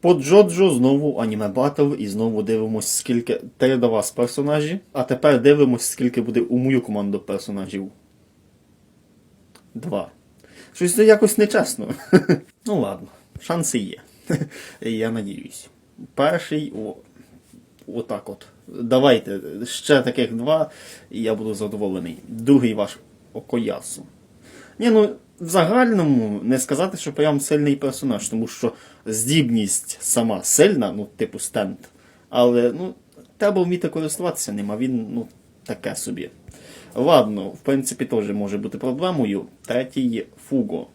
По Джоджо знову аніме батл і знову дивимось, скільки три до вас персонажі. А тепер дивимось, скільки буде у мою команду персонажів. Два. Щось це якось нечесно. ну ладно, шанси є. Я надіюсь. Перший. О, отак от. Давайте ще таких два, і я буду задоволений. Другий ваш Окоясу. Ні, ну в загальному не сказати, що прям сильний персонаж, тому що здібність сама сильна, ну, типу стенд. Але ну, треба вміти користуватися ним, а він ну, таке собі. Ладно, в принципі, теж може бути проблемою. Третій Фуго.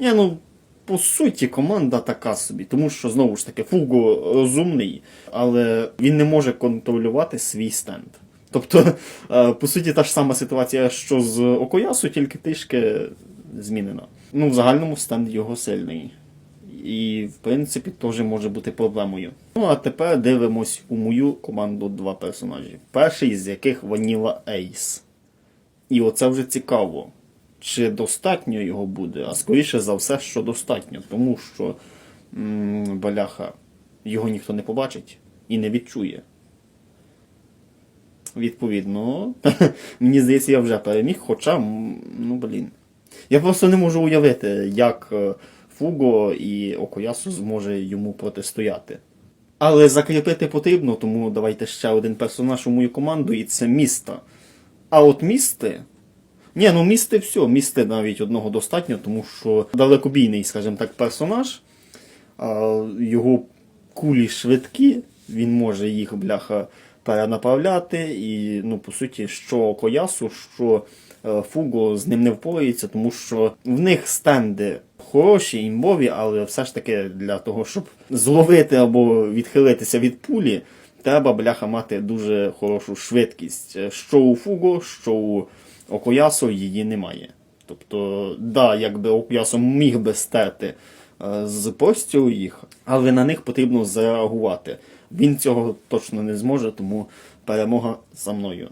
Ні, ну, по суті, команда така собі, тому що знову ж таки Фуго розумний, але він не може контролювати свій стенд. Тобто, е, по суті, та ж сама ситуація, що з Окоясу, тільки трішки змінена. Ну, в загальному стенд його сильний. І, в принципі, теж може бути проблемою. Ну, а тепер дивимось у мою команду два персонажі. Перший з яких Ваніла Ейс. І оце вже цікаво. Чи достатньо його буде? А скоріше за все, що достатньо, тому що м, баляха його ніхто не побачить і не відчує. Відповідно, мені здається, я вже переміг, хоча, ну блін. Я просто не можу уявити, як е, Фуго і Окоясу зможе йому протистояти. Але закріпити потрібно, тому давайте ще один персонаж у мою команду, і це міста. А от місти. Ні, ну місти все, місти навіть одного достатньо, тому що далекобійний, скажімо так, персонаж. Його кулі швидкі, він може їх, бляха, перенаправляти. І, ну, по суті, що Коясу, що е, Фуго з ним не впорається, тому що в них стенди хороші, імбові, але все ж таки для того, щоб зловити або відхилитися від пулі, треба, бляха, мати дуже хорошу швидкість. Е, Що у Фуго, що у Окоясу її немає. Тобто, да, якби Окоясо міг би стерти е, з постілу їх, але на них потрібно зреагувати. Він цього точно не зможе, тому перемога за мною.